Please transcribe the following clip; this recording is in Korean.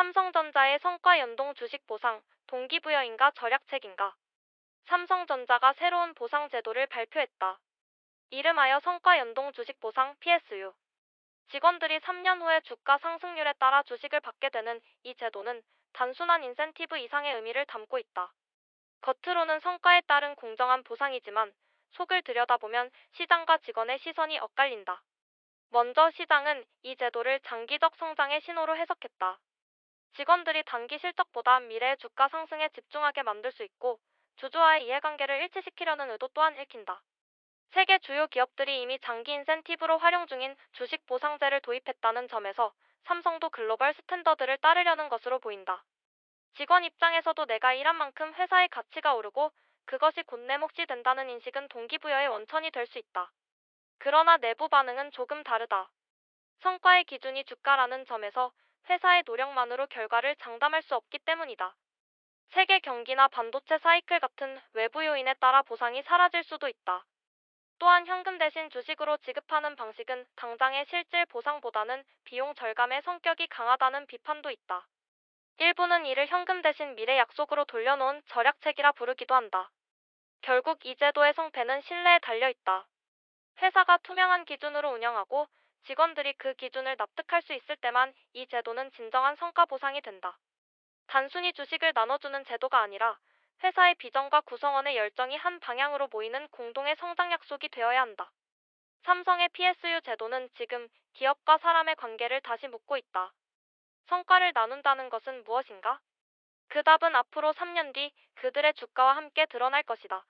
삼성전자의 성과 연동 주식 보상, 동기부여인가 절약책인가? 삼성전자가 새로운 보상 제도를 발표했다. 이름하여 성과 연동 주식 보상 PSU. 직원들이 3년 후에 주가 상승률에 따라 주식을 받게 되는 이 제도는 단순한 인센티브 이상의 의미를 담고 있다. 겉으로는 성과에 따른 공정한 보상이지만 속을 들여다보면 시장과 직원의 시선이 엇갈린다. 먼저 시장은 이 제도를 장기적 성장의 신호로 해석했다. 직원들이 단기 실적보다 미래의 주가 상승에 집중하게 만들 수 있고 주주와의 이해관계를 일치시키려는 의도 또한 읽힌다. 세계 주요 기업들이 이미 장기 인센티브로 활용 중인 주식 보상제를 도입했다는 점에서 삼성도 글로벌 스탠더드를 따르려는 것으로 보인다. 직원 입장에서도 내가 일한 만큼 회사의 가치가 오르고 그것이 곧 내 몫이 된다는 인식은 동기부여의 원천이 될 수 있다. 그러나 내부 반응은 조금 다르다. 성과의 기준이 주가라는 점에서 회사의 노력만으로 결과를 장담할 수 없기 때문이다. 세계 경기나 반도체 사이클 같은 외부 요인에 따라 보상이 사라질 수도 있다. 또한 현금 대신 주식으로 지급하는 방식은 당장의 실질 보상보다는 비용 절감의 성격이 강하다는 비판도 있다. 일부는 이를 현금 대신 미래 약속으로 돌려놓은 절약책이라 부르기도 한다. 결국 이 제도의 성패는 신뢰에 달려 있다. 회사가 투명한 기준으로 운영하고 직원들이 그 기준을 납득할 수 있을 때만 이 제도는 진정한 성과 보상이 된다. 단순히 주식을 나눠주는 제도가 아니라 회사의 비전과 구성원의 열정이 한 방향으로 모이는 공동의 성장 약속이 되어야 한다. 삼성의 PSU 제도는 지금 기업과 사람의 관계를 다시 묻고 있다. 성과를 나눈다는 것은 무엇인가? 그 답은 앞으로 3년 뒤 그들의 주가와 함께 드러날 것이다.